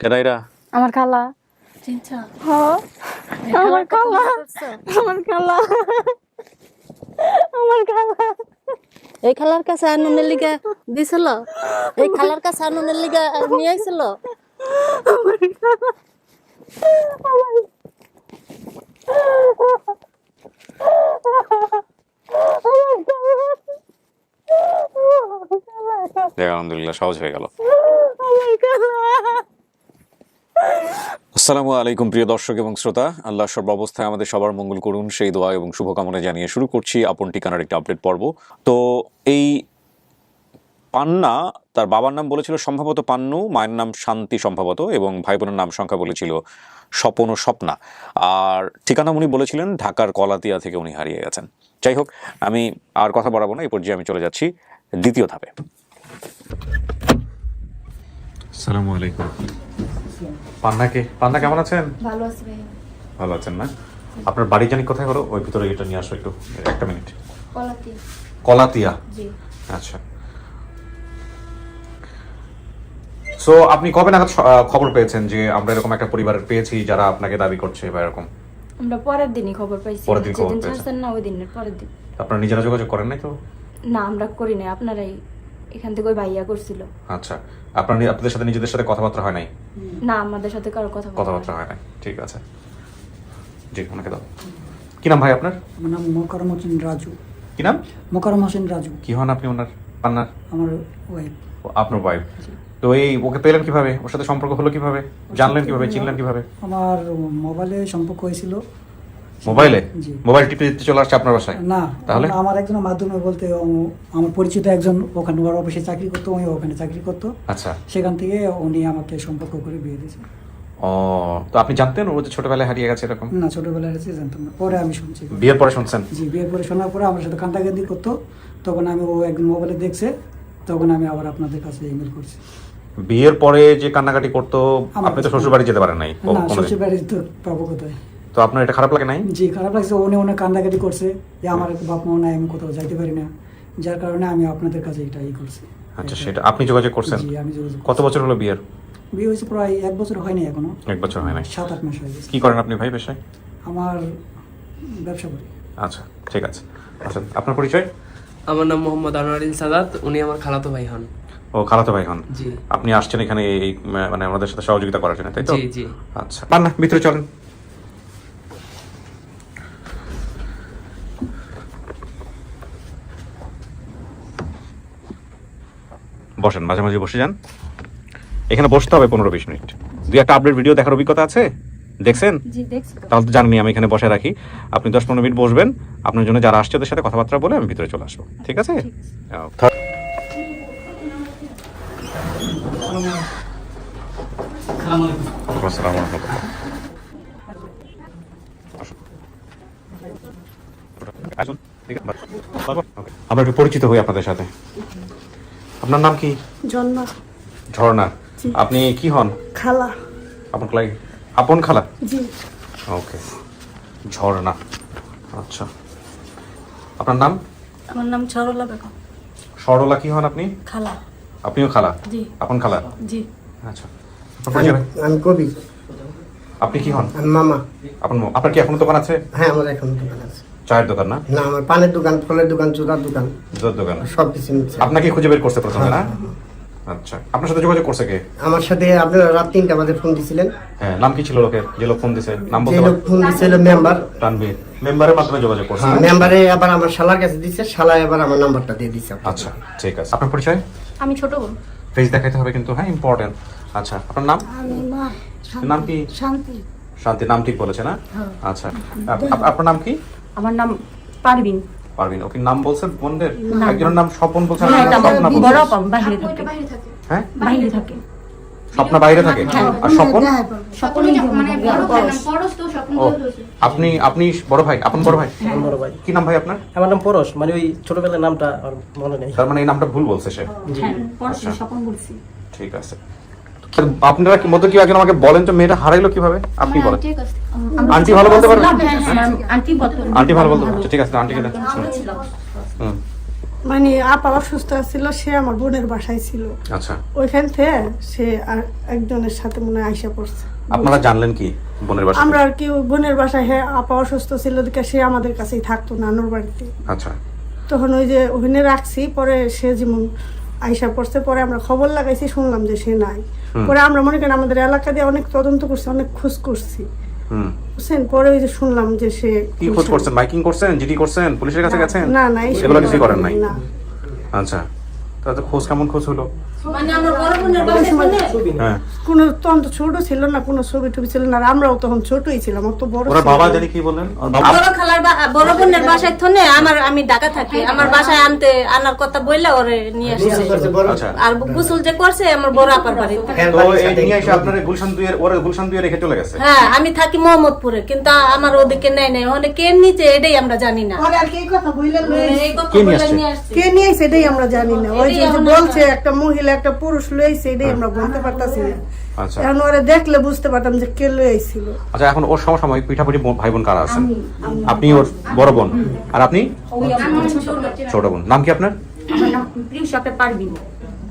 কেডা এরা আমার খালা। চিনছা হ্যাঁ। আমার খালা। আমার খালা। আমার খালা। এই খালার কাছে আনুনের লিগা দিছিল? এই খালার কাছে আনুনের লিগা নিয়ে আইছিল? দেখ আলহামদুলিল্লাহ সহজ হয়ে গেল। আমার খালা। আসসালামু আলাইকুম, প্রিয় দর্শক এবং শ্রোতা। আল্লাহ সর্ব অবস্থায় আমাদের সবার মঙ্গল করুন। সেই দোয়া এবং শুভকামনা জানিয়ে শুরু করছি আপন ঠিকানার একটা আপডেট পর্ব। তো এই পান্না, তার বাবার নাম বলেছিল সম্ভবত পান্নু, মায়ের নাম শান্তি সম্ভবত এবং ভাই বোনের নাম সংখ্যা বলেছিল স্বপন ও স্বপ্না। আর ঠিকানা উনি বলেছিলেন ঢাকার কলাতিয়া থেকে উনি হারিয়ে গেছেন। যাই হোক, আমি আর কথা বাড়াবো না, এই পর্যায়ে আমি চলে যাচ্ছি দ্বিতীয় ধাপে। আসসালামু আলাইকুম। পান্নাকে পান্না কেমন আছেন? ভালো আছি ভাই ভালো আছেন না? আপনার বাড়ি জানি কোথায় হলো ওই ভিতরে এটা নিয়ে আসো একটু একটা মিনিট। কলাতি। কলাতিয়া? জি। আচ্ছা। সো আপনি কবে নাগাদ খবর পেয়েছেন যে আমরা এরকম একটা পরিবারের পেয়েছি যারা আপনাকে দাবি করছে বা এরকম? আমরা পরের দিনই খবর পাইছি। পরের দিন খবর পেয়েছেন। না ওই দিনের পরের দিন। আপনারা নিজেরা যোগাযোগ করেন নাই তো? না আমরা করি নাই। আপনারাই এখান থেকে ওই ভাইয়া করছিল। আচ্ছা আপনার নি- আপনাদের সাথে নিজেদের সাথে কথাবার্তা হয় নাই? না আমাদের সাথে কারও কথা কথাবার্তা হয় নাই। ঠিক আছে। জি ওনাকে দাও। কি নাম ভাই আপনার? আমার নাম মোকারম হোসেন রাজু। কি নাম? মোকারম হোসেন রাজু। কি হন আপনি ওনার পান্নার? আমার ওয়াইফ ও, আপনার ওয়াইফ তো এই ওকে পেলেন কীভাবে? ওর সাথে সম্পর্ক হলো কীভাবে? জানলেন কীভাবে? চিনলেন কীভাবে? আমার মোবাইলে সম্পর্ক হয়েছিল। মোবাইলে? মোবাইল টিপে দিতে চলে আসছে আপনার বাসায়? না তাহলে? আমার একজনের মাধ্যমে বলতে আমার পরিচিত একজন ওখানে ওর অফিসে চাকরি করতো উনি ওখানে চাকরি করতো। আচ্ছা। সেখান থেকে উনি আমাকে সম্পর্ক করে বিয়ে দিয়েছে। ও তো আপনি জানতেন ও যে ছোটবেলায় হারিয়ে গেছে এরকম? না ছোটবেলায় জানতাম না। পরে আমি শুনছি। বিয়ের পরে শুনছেন? জি বিয়ের পরে শোনার পরে আমার সাথে কান্দাকান্দি করতো। তখন আমি ও একদিন মোবাইলে দেখছে তখন আমি আবার আপনাদের কাছে ইমেল করছি। বিয়ের পরে যে কান্নাকাটি করতো আপনি তো শ্বশুর বাড়ি যেতে পারেন নাই। না শ্বশুর বাড়ি তো পাবো কোথায়? তো আপনার এটা খারাপ লাগে নাই? জি খারাপ লাগছে। উনি অনেক কান্দাকাটি করছে। যে আমার বাপ মা নাই আমি কোথাও যাইতে পারি না। যার কারণে আমি আপনাদের কাছে এটা ই করছি। আচ্ছা সেটা আপনি যোগাযোগ করছেন? জি আমি যোগাযোগ কত বছর হলো বিয়ের? বিয়ে হয়েছে প্রায় এক বছর হয়নি এখনও। এক বছর হয় নাই। সাত আট মাস হয়ে গেছে। কি করেন আপনি ভাই পেশায়? আমার ব্যবসা করি। আচ্ছা ঠিক আছে। আচ্ছা আপনার পরিচয়? আমার নাম মোহাম্মদ আনোয়ারিন সাদাত উনি আমার খালাতো ভাই হন। ও খালাতো ভাই হন? জি। আপনি আসছেন এখানে এই মানে আমাদের সাথে সহযোগিতা করার জন্য তাই তো? জি জি। আচ্ছা পান না ভিতরে চলেন। বসেন মাঝে মাঝে বসে যান। এখানে বসতে হবে পনেরো বিশ মিনিট। দুই একটা আপডেট ভিডিও দেখার অভিজ্ঞতা আছে? দেখছেন। তাহলে তো জানেনই আমি এখানে বসে রাখি। আপনি দশ পনেরো মিনিট বসবেন। আপনার জন্য যারা আসছে ওদের সাথে কথাবার্তা বলে আমি ভিতরে চলে আসব। ঠিক আছে. আমরা একটু পরিচিত হই আপনাদের সাথে। আপনার নাম কি? ঝর্ণা। ঝর্ণা আপনি কি হন? খালা। আপন খালা আপন খালা? জি। ওকে। ঝর্ণা। আচ্ছা। আপনার নাম? আমার নাম সরলা বেগম। সরলা কি হন আপনি? খালা। আপনিও খালা? জি। আপন খালা? জি। আচ্ছা। আপনার আমি কবি। আপনি কি হন? মামা। আপন আপনার কি এখনও দোকান আছে? হ্যাঁ আমার এখন দোকান আছে। চায়ের দোকান না? না আমার পানের দোকান ফলের দোকান জুতার দোকান। জুতার দোকান। সব কিছু মিলছে। আপনাকে খুঁজে বের করছে প্রথমে না? আচ্ছা আপনার সাথে যোগাযোগ করছে কে? আমার সাথে আপনারা রাত তিনটা বাজে ফোন দিছিলেন। হ্যাঁ নাম কি ছিল লোকের? যে লোক ফোন দিছে নাম যে বলতে লোক ফোন দিছিল মেম্বার। তানভীর। মেম্বারের মাধ্যমে যোগাযোগ করছে। হ্যাঁ, মেম্বারে আবার আমার শালার কাছে দিচ্ছে শালা এবার আমার নাম্বারটা দিয়ে দিচ্ছে আচ্ছা ঠিক আছে। আপনার পরিচয়? আমি ছোট বোন। ফেস দেখাইতে হবে কিন্তু হ্যাঁ ইম্পর্টেন্ট আচ্ছা আপনার নাম? আমি মা নাম কি? শান্তি। শান্তি নাম ঠিক বলেছে না? আচ্ছা আপ- আপ- আপনার নাম কি? আমার নাম পারবিন পারবিন ওকে নাম বলছেন বোনদের একজনের নাম স্বপন বলছেন স্বপ্না বড় আপা বাইরে থাকে। হ্যাঁ? বাইরে থাকে। স্বপ্না বাইরে থাকে? আর স্বপন? মানে পরশ। আপনি আপনি বড় ভাই আপন বড় ভাই? বড় ভাই। কি নাম ভাই আপনার? আমার নাম পরশ মানে ওই ছোটবেলার নামটা আর মনে নেই। তার মানে এই নামটা ভুল বলছে সে। হ্যাঁ পড়াশোনা আচ্ছা। স্বপ্ন বলছি। ঠিক আছে। আপনারা কি মধ্যে কি একজন আমাকে বলেন তো মেয়েটা হারাইলো কীভাবে? আপনি বলেন। আন্টি ভালো বলতে পারবেন হ্যাঁ, আন্টি বলতো আন্টি ভালো বলতে পারছে ঠিক আছে আন্টিকে হুম। মানে আপা অসুস্থ ছিল সে আমার বোনের বাসায় ছিল। আচ্ছা। ওইখান থেকে সে আর একজনের সাথে মনে হয় আইসা পড়ছে। আপনারা জানলেন কি বোনের বাসা আমরা আর কি বোনের বাসায় হ্যাঁ আপা অসুস্থ ছিল দেখে সে আমাদের কাছেই থাকতো নানুর বাড়িতে। আচ্ছা। তখন ওই যে ওখানে রাখছি পরে সে যেমন আইসা পড়ছে পরে আমরা খবর লাগাইছি শুনলাম যে সে নাই। পরে আমরা মনে করি আমাদের এলাকা দিয়ে অনেক তদন্ত করছি অনেক খোঁজ করছি। বুঝছেন? পরে ওই যে শুনলাম যে সে কি খোঁজ করছেন? বাইকিং করছেন? জিডি করছেন? পুলিশের কাছে গেছেন? না না এইসব- কিছু করেন নাই? না আচ্ছা। তাহলে তো খোঁজ কেমন খোঁজ হলো? মানে আমার বড় বোনের বাসায় শুনে হ্যাঁ। কোনো তখন তো ছোট ছিল না কোনো ছবি টবি ছিল না আমরাও তখন ছোটই ছিলাম অত বড় ওরা বাবা জানি কি বাবা বড় খালার বড় বোনের বাসায় থনে আমার আমি ঢাকা থাকি। আমার বাসায় আনতে আনার কথা বললে ওরে নিয়ে আসছে। করছে বড় আচ্ছা। আর গোসল যে করছে আমার বড় আপার বাড়িতে হ্যাঁ, তো এই নিয়ে এসে আপনারা গুলশান দুইয়ের ওরা গুলশান রেখে চলে গেছে? হ্যাঁ আমি থাকি মোহাম্মদপুরে কিন্তু আমার ওদিকে নেয় নেই। ওখানে কে নিচে এটাই আমরা জানি না। আর কি কথা বললেন এই কথা কে নিয়ে আসছে? কে নিয়ে আইছে এটাই আমরা জানি না। ওই বলছে একটা মহিলা একটা পুরুষ লইছে এটাই আমরা বলতে পারতাছি না। আচ্ছা। এখন ওরা দেখলে বুঝতে পারতাম যে কে লই আচ্ছা এখন ওর সমসাময়িক পিঠাপুটি ভাই বোন কারা আছেন আপনি ওর বড় বোন। আর আপনি? ছোট বোন। নাম কি আপনার?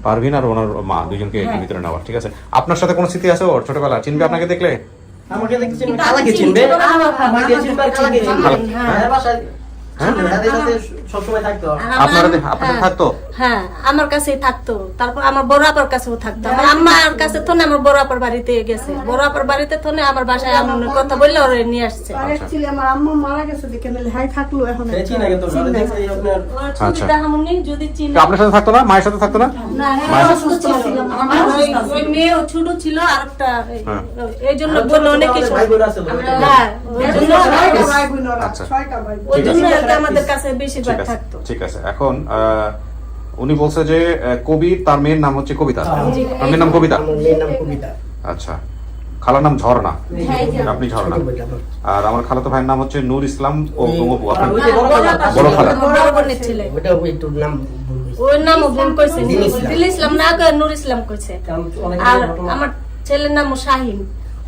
পারভিন। আর ওনার মা দুজনকে ভিতরে নেওয়া ঠিক আছে? আপনার সাথে কোনো স্মৃতি আছে ওর ছোটবেলা চিনবে আপনাকে দেখলে? আমাকে দেখতে চিনবে। খালাকে চিনবে। আমাকে চিনবে। হ্যাঁ? আপনারা দে- আপনাদের হ্যাঁ, থাকতো? হ্যাঁ আমার কাছেই থাকতো। তারপর আমার বড় আপার কাছেও থাকতো। আমার আম্মার কাছে থনে আমার বড় আপার বাড়িতে গেছে। বড় আপার বাড়িতে থনে আমার বাসায় আমার কথা বললে ওরে নিয়ে আসছে। অ্যাকচুয়ালি আমার আম্মা মারা গেছে দেখে নাহলে হাই থাকল এখন সে চিনা কিন্তু ওরা দেখছে এই আপনার আচ্ছা। যদি চিনি আপনার সাথে থাকতো না? মায়ের সাথে থাকতো না? না হ্যাঁ, অসুস্থ ছিল। ওই- ছোট ছিল আর একটা হ্যাঁ। এই জন্য বলল অনেক কিছু হ্যাঁ ওই জন্য ছয়টা ভাই। ওই আমাদের কাছে বেশিরভাগ ঠিক আছে থাকতো। ঠিক আছে। এখন উনি বলছে যে কবি তার মেয়ের নাম হচ্ছে কবিতা। তার মেয়ের নাম কবিতা? মেয়ের নাম কবিতা। আচ্ছা। খালার নাম ঝর্ণা। আপনি ঝর্ণা। আর আমার খালাতো ভাইয়ের নাম হচ্ছে নূর ইসলাম ও গঙ্গপু। আপনার বড় খালা। বড় খালা। বড় বোনের ছেলে। ওটা একটু নাম ভুল হয়েছে। ওর নামও ভুল কইছে। দিল ইসলাম। না নূর ইসলাম কইছে। আর আমার ছেলের নাম শাহিন।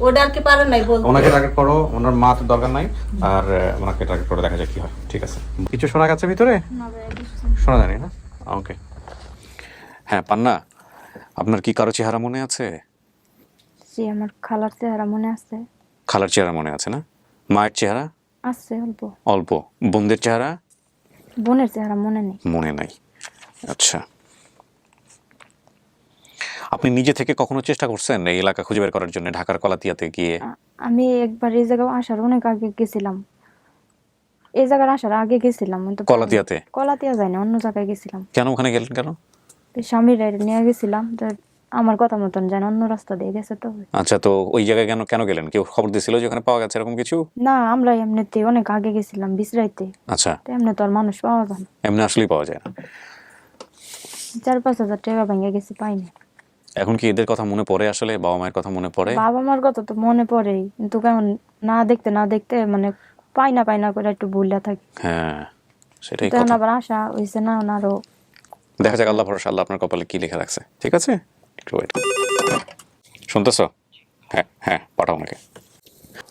ওটা আর কি পারে নাই বলতে। ওনাকে টার্গেট করো ওনার মা তো দরকার নাই আর ওনাকে টার্গেট করে দেখা যাক কি হয়। ঠিক আছে। কিছু শোনা গেছে ভিতরে? শোনা জানি না? ওকে হ্যাঁ পান্না আপনার কি কারও চেহারা মনে আছে? জি আমার খালার চেহারা মনে আছে। খালার চেহারা মনে আছে না? মায়ের চেহারা? আছে অল্প। অল্প। বোনদের চেহারা? বোনের চেহারা মনে নেই। মনে নাই। আচ্ছা। আপনি নিজে থেকে কখনো চেষ্টা করছেন এই এলাকা খুঁজে বের করার জন্য ঢাকার কলাতিয়াতে গিয়ে? আমি একবার এই জায়গায় আসার অনেক আগে গেছিলাম। এই জায়গায় আসার আগে গেছিলাম কিন্তু কলাতিয়াতে? কলাতিয়া যায়নি অন্য জায়গায় গেছিলাম। কেন ওখানে গেলেন কেন? স্বামীর নিয়ে গেছিলাম আমার কথা মতন যেন অন্য রাস্তা দিয়ে গেছে তো। আচ্ছা তো ওই জায়গায় কেন কেন গেলেন? কেউ খবর দিছিল যে ওখানে পাওয়া গেছে এরকম কিছু? না আমরা এমনিতে অনেক আগে গেছিলাম বিশ্রাইতে। আচ্ছা। তো এমনি তো আর মানুষ পাওয়া যায় না। এমনি আসলেই পাওয়া যায় না। চার পাঁচ হাজার টাকা ভেঙে গেছি পাইনি। এখন কি এদের কথা মনে পড়ে আসলে? বাবা মায়ের কথা মনে পড়ে? বাবা মার কথা তো মনে পড়েই। কিন্তু কেমন না দেখতে না দেখতে মানে পাই না পাই না করে একটু ভুলিয়া থাকি। হ্যাঁ সেটাই কথা। আবার আশা হয়েছে না আরও দেখা যাক আল্লাহ ভরসা আল্লাহ আপনার কপালে কি লেখা রাখছে। ঠিক আছে? একটু ওয়েট শুনতেছ? হ্যাঁ হ্যাঁ পাঠাও আমাকে।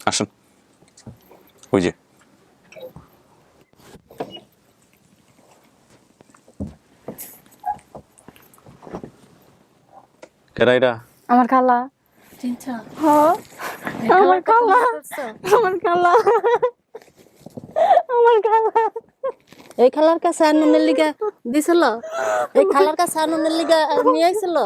আসুন। ওই যে আমার খালা। হ্যাঁ। আমার খালা। আমার খালা। আমার খালা। এই খালার কাছে আনুনের লিগা দিছিল? এই খালার কাছে আনুনের লিগা নিয়ে আইছিল?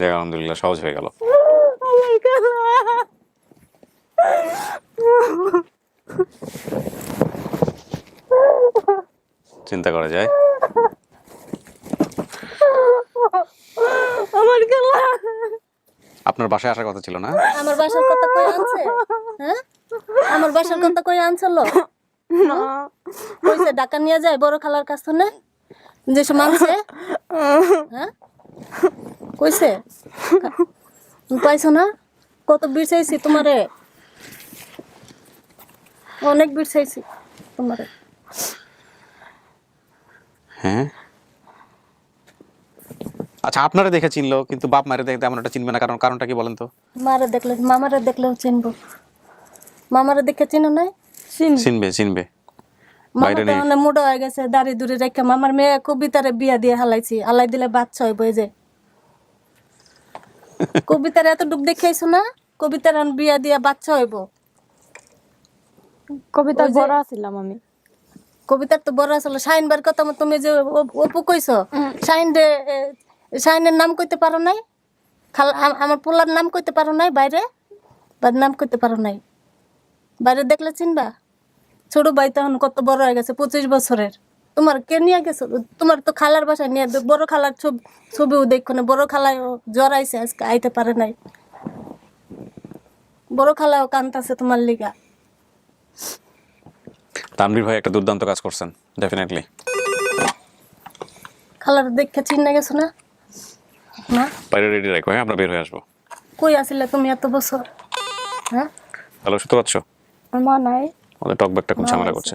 আলহামদুলিল্লাহ সহজ হয়ে গেল। চিন্তা করা যায়। আমার খালা আপনার বাসায় আসার কথা ছিল না? আমার বাসার কথা কই আনছে? হ্যাঁ? আমার বাসার কথা কই আনছিল? কইছে ডাকা নিয়ে যায় বড় খালার কাছ থেকে যে সে মানছে হ্যাঁ? কইছে তুমি পাইছো না? কত বিড় চাইছি তোমারে? অনেক বিড় চাইছি তোমারে। হ্যাঁ। আচ্ছা আপনারা দেখে চিনলো কিন্তু বাপ মারে দেখে তেমন একটা চিনবে না কারণ কারণটা কি বলেন তো? মারা দেখলে মামারা দেখলেও চিনবো। মামারা দেখে চিনো নাই? চিন। চিনবে চিনবে। বাইরে নেই। অনেক মুডো হয়ে গেছে দাড়ি দূরে রেখে মামার মেয়ে কবিতারে বিয়া দিয়ে হালাইছি। হালাই দিলে বাচ্চা হইব এই যে। কবিতার এতটুক দেখাইছো না? কবিতার বিয়া দিয়ে বাচ্চা হইব। কবিতা বড় ছিলাম আমি। কবিতার তো বড় আসলে শাইন বার কথা মতো তুমি যে অপু কইছো শাইন রে এ, নাম কইতে পারো নাই? খাল আমার পোলার নাম কইতে পারো নাই বাইরে? বা নাম কইতে পারো নাই। বাইরে দেখলে চিনবা? ছোট ভাই তখন কত বড় হয়ে গেছে পঁচিশ বছরের। তোমার কে নিয়ে গেছো? তোমার তো খালার বাসায় নিয়ে বড় খালার ছবি ছবিও দেখো না বড় খালায় জ্বর আইছে আজকে আইতে পারে নাই। বড় খালাও কান্তাছে তোমার লিগা। তানভীর ভাই একটা দুর্দান্ত কাজ করছেন ডেফিনেটলি খালার দেখে চিনে গেছো না? না? বাইরে রেডি রাখো হ্যাঁ আমরা বের হয়ে আসব। কই আসলে তুমি এত বছর? হ্যাঁ? হ্যালো শুনতে পাচ্ছ? আমার মা নাই। আমাদের টক ব্যাগটা খুব ঝামেলা করছে।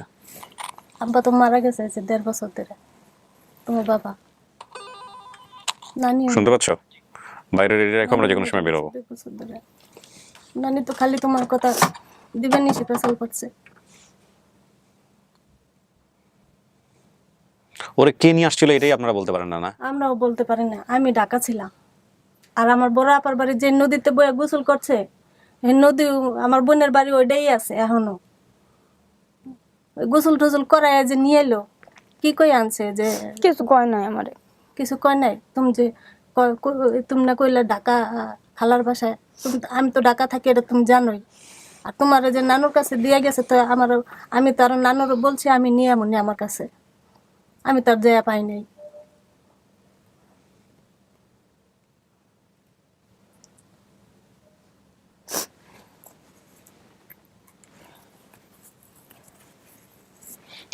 আব্বা তো মারা গেছে এই যে দেড় বছর ধরে। তোমার বাবা? নানি শুনতে পাচ্ছ? বাইরে রেডি রাখো আমরা যে কোনো সময় বছর ধরে। নানি তো খালি তোমার কথা দিবেন নিশে পেছাল করছে। ওরে কে নিয়ে আসছিল এটাই আপনারা বলতে পারেন না না? আমরাও বলতে পারি না আমি ঢাকা ছিলাম। আর আমার বড় আপার বাড়ি যে নদীতে বয়ে গোসল করছে এই নদী আমার বোনের বাড়ি ওইটাই আছে এখনও। গোসল টোসল করায় যে নিয়ে এলো কি কই আনছে যে কিছু কয় নাই আমারে। কিছু কয় নাই? তুমি যে তুমি না কইলে ঢাকা খালার বাসায় তুমি আমি তো ঢাকা থাকি এটা তুমি জানোই। আর তোমার যে নানুর কাছে দিয়ে গেছে তো আমার আমি তো আর নানুর বলছি আমি নিয়ে এমন আমার কাছে। আমি তার জয়া পাই নাই।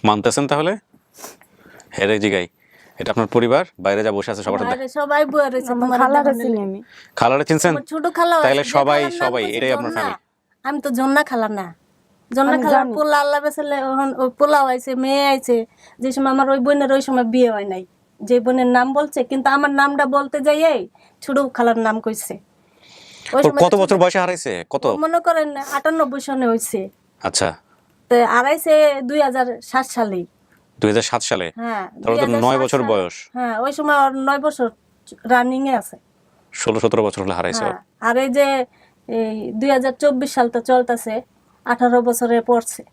মানতেছেন তাহলে? হেরে জিগাই এটা আপনার পরিবার বাইরে যা বসে আছে সবার সাথে সবাই বুয়া রয়েছে তোমার খালারে চিনি আমি। খালারে চিনছেন? ছোট খালা তাইলে সবাই- সবাই, এটাই আপনার family। আমি তো জন্না খালা না। জন্না আমি খালা জানি। পোলা আল্লাহ বেসালে পোলাও আইছে মেয়ে আইছে যে সময় আমার ওই বোনের ওই সময় বিয়ে হয় নাই। যে বোনের নাম বলছে কিন্তু আমার নামটা বলতে যাই ছোট খালার নাম কইছে। ওই ওর সময় কত বছর বয়সে হারাইছে? কত? মনে করেন আটানব্বই সনে হয়েছে আচ্ছা। তো আড়াইছে দুই হাজার সাত সালেই দুই সালে? হ্যাঁ তাহলে তো নয় বছর বয়স। হ্যাঁ ওই সময় ওর নয় বছর রানিং এ আছে। ষোলো সতেরো বছর হলে হারাইছে হ্যাঁ, আর এই যে এই দুই হাজার চব্বিশ সালটা চলতেছে আঠারো বছরে পড়ছে।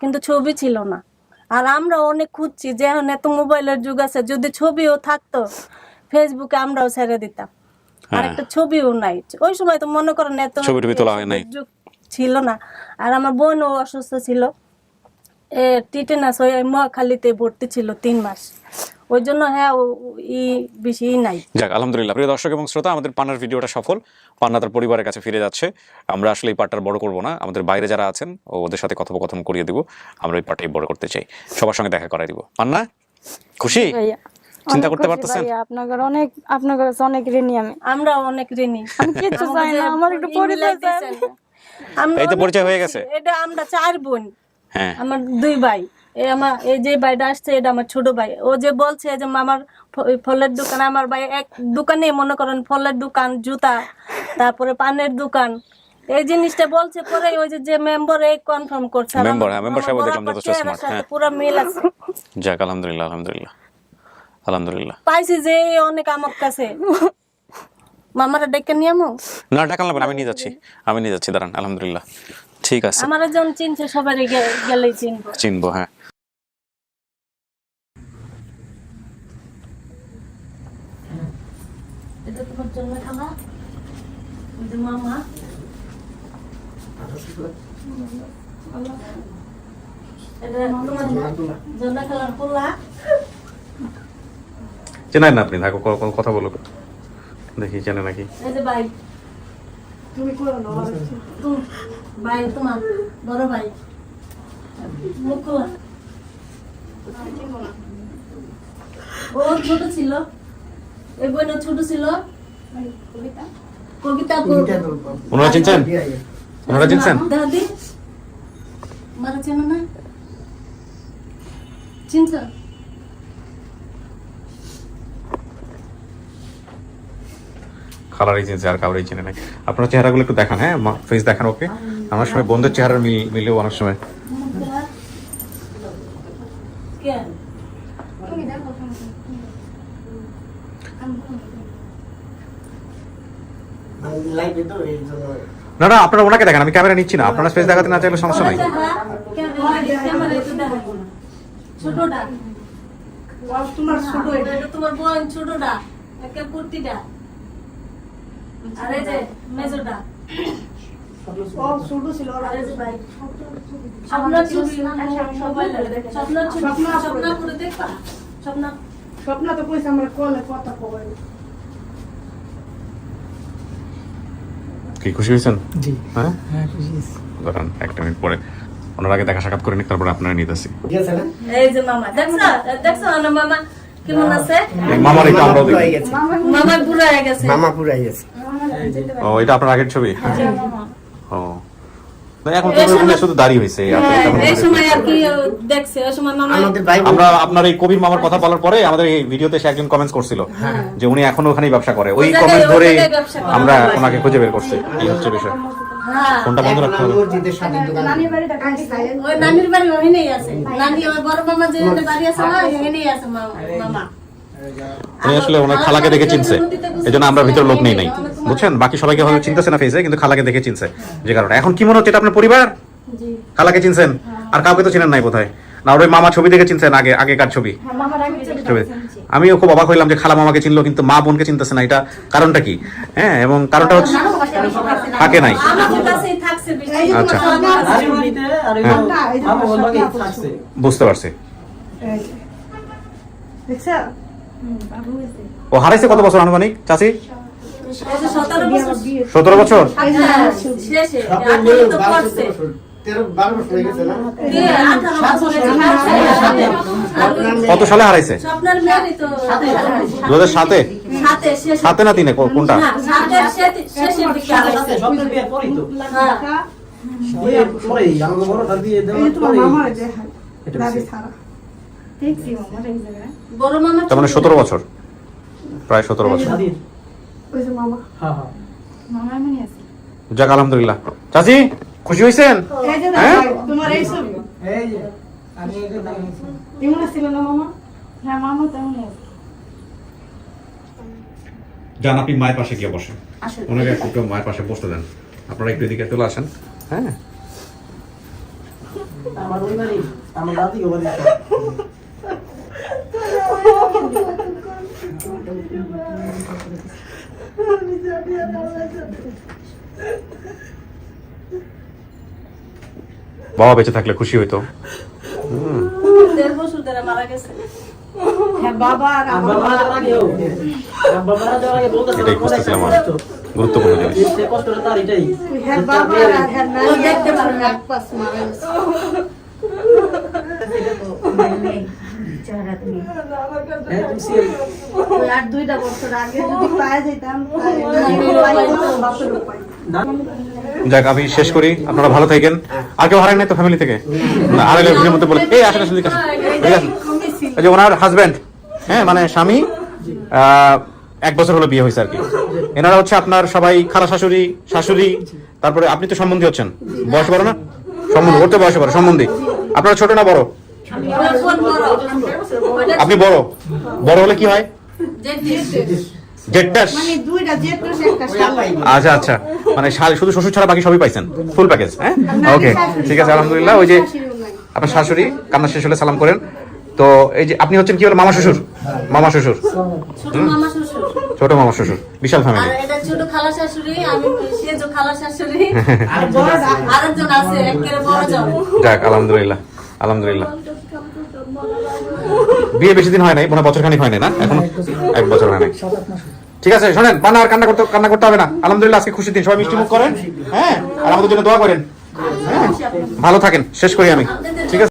কিন্তু ছবি ছিল না। আর আমরা অনেক খুঁজছি যে এখন এত মোবাইলের যুগ আছে যদি ছবিও থাকতো ফেসবুকে আমরাও ছেড়ে দিতাম। আর হ্যাঁ। একটা ছবিও নাই। ওই সময় তো মনে করেন এত ছবি তোলা হয় নাই। যুগ ছিল না। আর আমার বোনও অসুস্থ ছিল। টিটেনাস ওই মহাখালীতে ভর্তি ছিল তিন মাস। ওই জন্য হ্যাঁ ও ই বেশি নাই। যাক আলহামদুলিল্লাহ। প্রিয় দর্শক এবং শ্রোতা আমাদের পান্নার ভিডিওটা সফল। পান্না তার পরিবারের কাছে ফিরে যাচ্ছে। আমরা আসলে এই পার্টটা বড় করব না। আমাদের বাইরে যারা আছেন ওদের সাথে কথোপকথন করিয়ে দিব। আমরা এই পার্টটাই বড় করতে চাই। সবার সঙ্গে দেখা করাই দিব। পান্না খুশি? চিন্তা করতে পারতেছেন? আপনাদের অনেক আপনার কাছে অনেক ঋণী আমি। আমরা অনেক ঋণী। আমি কিচ্ছু চাই না। আমার একটু পরিচয়। আমরা এই তো পরিচয় হয়ে গেছে। এটা আমরা চার বোন। হ্যাঁ। আমার দুই ভাই। এই আমার এই যে ভাইটা আসছে এটা আমার ছোট ভাই। ও যে বলছে যে ওই ফলের দোকান আমার ভাই এক দোকানে মনে করেন ফলের দোকান জুতা তারপরে পানের দোকান। এই জিনিসটা বলছে পরে ওই যে মেম্বার এই কনফার্ম করছে। আমার- হ্যাঁ, আমার সাহেবও বড় দেখলাম যথেষ্ট সাথে হ্যাঁ। পুরো মিল আছে। যাক আলহামদুলিল্লাহ আলহামদুলিল্লাহ আলহামদুলিল্লাহ। পাইছি যে অনেক আমার কাছে। মামারা ডেকে নিয়ে আমো? না লাগবে আমি নিয়ে যাচ্ছি আমি নিয়ে যাচ্ছি দাঁড়ান আলহামদুলিল্লাহ। ঠিক আছে। আমার যখন চিনছে সবারই গেলেই চিনবো। চিনবো হ্যাঁ। এটা তোমার জন্য খালা ওই যে মামা। এটা তোমার জন্য খালার পোলা। চেনেন না আপনি থাকো কথা বলো। দেখি চেনে নাকি? এই যে ভাই। তুমি ভাই তোমার বড় ভাই। ও ছোট ছিল। এই বোন ছোট ছিল। কবিতা? তিনটা ওনারা চিনছেন? ওনারা চিনছেন? দাদি। মারা চেনো না? চিনছ? খালারই চিনছে আর কাউরেই চিনে নাই। আপনার চেহারাগুলো একটু দেখান হ্যাঁ? ফেস দেখান ওকে। আমার সময় বন্ধুর চেহারা মিল মিলেও অনেক সময়। না না আপনারা ওনাকে দেখেন আমি ক্যামেরা নিচ্ছি না। আপনারা ফেস দেখাতে না চাইলে সমস্যা নাই। ছোটটা তোমার ছোট এটা তোমার বোন ছোটটা একটা কুর্তিটা। আর এই যে মেজোটা। ছোট ছিল। স্বপ্ন স্বপ্ন স্বপ্ন তো কইছে আমরা কলে কথা কই কি খুশি হয়েছেন? জি। হ্যাঁ? হ্যাঁ খুশি একটা মিনিট পরে। ওনার আগে দেখা সাক্ষাৎ করে নিক তারপরে আপনারা নিতেছি। গেছে এই যে মামা দেখছ? দেখছ না মামা? কেমন আছে? মামার এটা আমরাও দেখি। মামা বুড়া হয়ে গেছে। মামা পুরাই গেছে। ও এটা আপনার আগের ছবি? ও। এখন তো শুধু হয়েছে হ্যাঁ, তেমন এই কোনো সময় দেখি আর কি ও দেখছে ওই সময় মামা আমাদের ভাই আমরা আপনার এই কবির মামার কথা বলার পরে আমাদের এই ভিডিওতে সে একজন কমেন্টস করছিল যে উনি এখনও ওখানেই ব্যবসা করে। ওই ধরে করে। আমরা ওনাকে খুঁজে বের করছি কি হচ্ছে বিষয়। হ্যাঁ। ফোনটা বন্ধ রাখতে হবে। উনি আসলে ওনার খালাকে দেখে চিনছে এই জন্য আমরা ভিতরে লোক নেই নাই। বুঝছেন? বাকি সবাইকে হয়তো চিনতেছে না ফেসে কিন্তু খালাকে দেখে চিনছে যে কারণে। এখন কি মনে হচ্ছে এটা আপনার পরিবার? খালাকে চিনছেন? আর কাউকে তো চিনেন নাই বোধহয়? না ওর মামা ছবি দেখে চিনছেন আগে আগেকার ছবি? ছবি। আমিও খুব অবাক হইলাম যে খালা মামাকে চিনলো কিন্তু মা বোনকে চিনতেছে না। এটা কারণটা কি? হ্যাঁ এবং কারণটা হচ্ছে থাকে নাই। আচ্ছা। নারীর বাড়িতে আর এই না, এই যে আমার বাড়ি স্বপ্ন থাকছে। বুঝতে পারছি। ও হারাইছে কত বছর আনুমানিক? যে সতেরো বছর। সতেরো বছর। কত সালে হারাইছে? স্বপ্নের মেয়েরই তো দু হাজার সাতে? না তিনে? কোনটা? হ্যাঁ। তার মানে সতেরো বছর। প্রায় সতেরো বছর। ওই যে মামা। হ্যাঁ হ্যাঁ। যাক আলহামদুলিল্লাহ। চাচি খুশি হয়েছেন এই যে হ্যাঁ? তোমার এই ছবি? এই যে আমি এটা দেখেছি। এমন ছিল না মামা? যান আপনি মায়ের পাশে গিয়ে বসেন। ওনাকে একটু মায়ের পাশে বসতে দেন। আপনারা একটু এদিকে চলে আসেন। হ্যাঁ? আমার ওই বাড়ি আমার দাদি বাড়ি। বাবা বেঁচে থাকলে খুশি হইতো। দেড় বছর ধরে মারা গেছে। হ্যাঁ এটাই খুঁজতেছিলাম গুরুত্বপূর্ণ জিনিস। দেখতে হ্যাঁ তুমি। আর দুইটা বছর আগে যদি যেতাম। যাক আমি শেষ করি। আপনারা ভালো থাকেন। আর কেউ হারায় নাই তো ফ্যামিলি থেকে? ভিডিওর মধ্যে বলে এই আসেন আসেন। এই যে ওনার হাজব্যান্ড হ্যাঁ মানে স্বামী আহ, এক বছর হলো বিয়ে হয়েছে আর কি। এনারা হচ্ছে আপনার সবাই খালা শাশুড়ি শাশুড়ি তারপরে আপনি তো সম্বন্ধী হচ্ছেন। বয়স বড় না? সম্বন্ধী ওর তো বয়স বড় সম্বন্ধী। আপনারা ছোট না বড়? আপনি বড়। বড় হলে কি হয়? মানে। আচ্ছা আচ্ছা। মানে শুধু শ্বশুর ছাড়া বাকি সবই পাইছেন? ফুল প্যাকেজ হ্যাঁ? ওকে ঠিক আছে আলহামদুলিল্লাহ। ওই যে আপনার শাশুড়ি কান্না শেষ হলে সালাম করেন। তো এই যে আপনি হচ্ছেন কি হলো? মামা শ্বশুর? মামা শ্বশুর। ছোট মামা শ্বশুর। ছোট মামা শ্বশুর বিশাল ফ্যামিলি ছোট খালা শাশুড়ি আমি খালা শাশুড়ি। আর বড়টা আরেকজন আছে বড় যাক আলহামদুলিল্লাহ আলহামদুলিল্লাহ। বিয়ে বেশি দিন হয় নাই, মনে বছর খানিক হয় নাই না? এখন এক বছর হয় নাই। ঠিক আছে, শোনেন বানা আর কান্না করতে কান্না করতে হবে না। আলহামদুলিল্লাহ, আজকে খুশি দিন। সবাই মিষ্টি মুখ করেন হ্যাঁ? আর আমাদের জন্য দোয়া করেন হ্যাঁ? ভালো থাকেন, শেষ করি আমি। আপনাদের